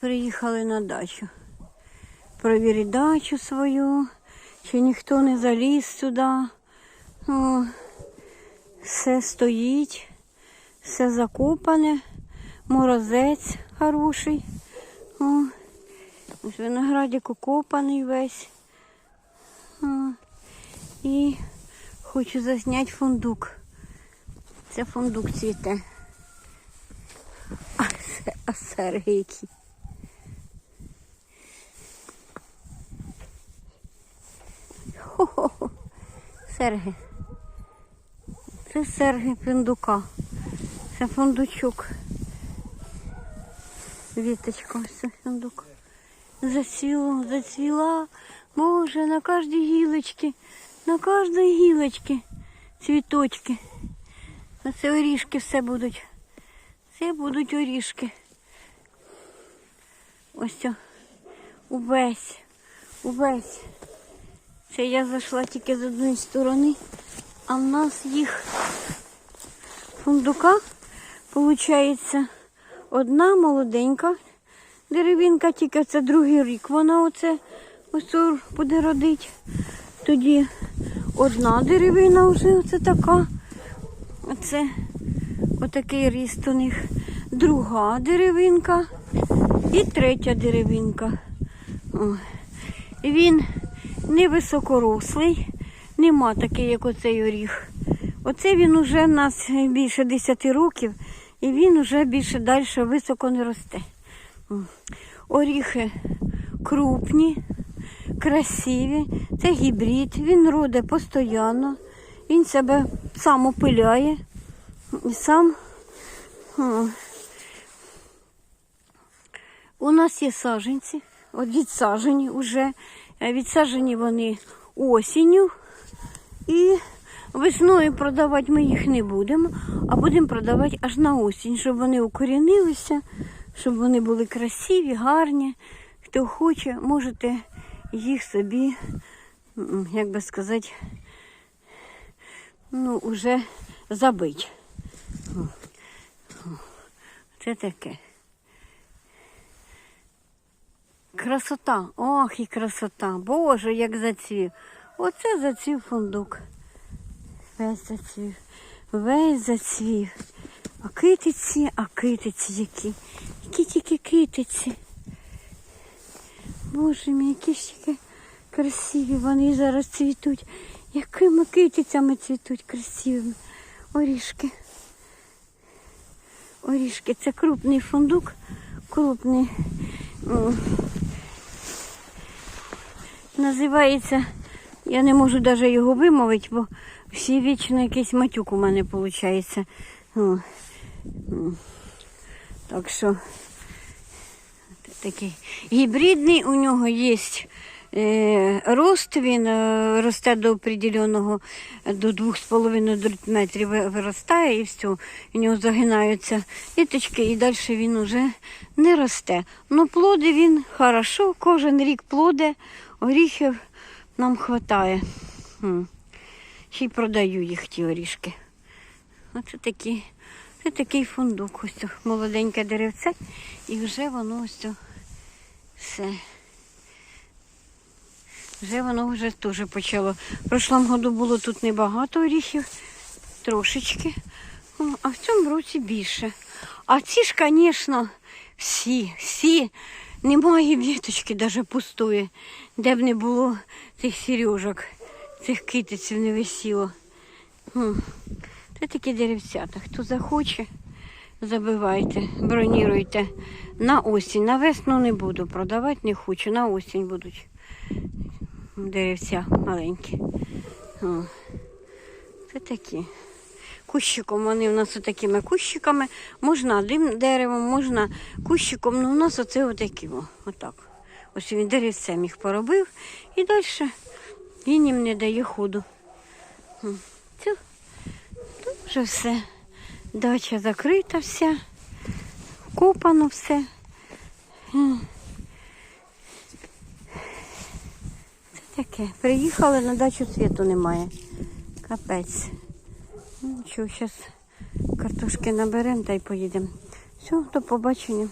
Приїхали на дачу. Провірити дачу свою, чи ніхто не заліз сюди. О, все стоїть, все закопане, морозець хороший. О, виноградик окопаний весь. О, і хочу засняти фундук. Це фундук цвіте. А, це, а серги які. Хо-хо-хо. Серги. Це серги фундука. Це фундучок. Віточка, ось це фундук. Зацвіло, зацвіла. Боже, на кожній гілочці, на кожній гілочці цвіточки. Це орішки все будуть. Це будуть орішки. Ось це. Увесь. Увесь. Це я зайшла тільки з одної сторони, а в нас їх фундука, виходить, одна молоденька деревинка, тільки це другий рік. Вона оце ось буде родити. Тоді одна деревина вже оце така. Оце отакий ріст у них. Друга деревинка і третя деревинка. О. Він невисокорослий, нема такий, як оцей оріх. Оце він уже в нас більше 10 років і він уже більше далі високо не росте. Оріхи крупні, красиві. Це гібрид, він роде постійно, він себе сам опиляє і сам. У нас є саженці, от відсажені вже. Е, Відсаджені вони осінню. І весною продавати ми їх не будемо, а будемо продавати аж на осінь, щоб вони укорінилися, щоб вони були красиві, гарні. Хто хоче, можете їх собі, як би сказати, ну, уже забити. Це таке. Красота, ох і красота. Боже, як зацвів. Оце зацвів фундук. Весь зацвів. Весь зацвів. А китиці, а китиці які. Які тільки китиці. Боже мій, які ж тільки красиві вони зараз цвітуть. Якими китицями цвітуть красивими. Орішки. Орішки. Це крупний фундук. Крупний. Називається, я не можу навіть його вимовити, бо всі вічно якийсь матюк у мене виходить. Так що такий гібридний у нього є е, рост, він е, росте до определеного, до 2,5 метрів виростає і все. У нього загинаються ниточки і далі він уже не росте. Ну плоди він хорошо, кожен рік плоди, оріхів нам вистачає. Ще й продаю їх ті орішки. Оце такі, це такий фундук. Ось молоденьке деревце, і вже воно ось все. Вже воно вже теж почало. В прошлому году було тут небагато оріхів, трошечки. А в цьому році більше. А ці ж, звісно, всі, всі. Немає віточки навіть пустої, де б не було цих сережок, цих китиців не висіло. Це такі деревцята. Хто захоче, забивайте, броніруйте. На осінь. На весну не буду продавати, не хочу. На осінь будуть деревця маленькі. О. Це такі. Кущиком вони у нас такими кущиками. Можна одним деревом, можна кущиком, ну у нас оце отакі. О, отак. Ось він деревцем їх поробив і далі він їм не дає ходу. Це вже все. Дача закрита вся, копано все. Це таке. Приїхали на дачу світу немає. Капець. Ну, що, зараз картошки наберемо та й поїдемо. Все, до побачення.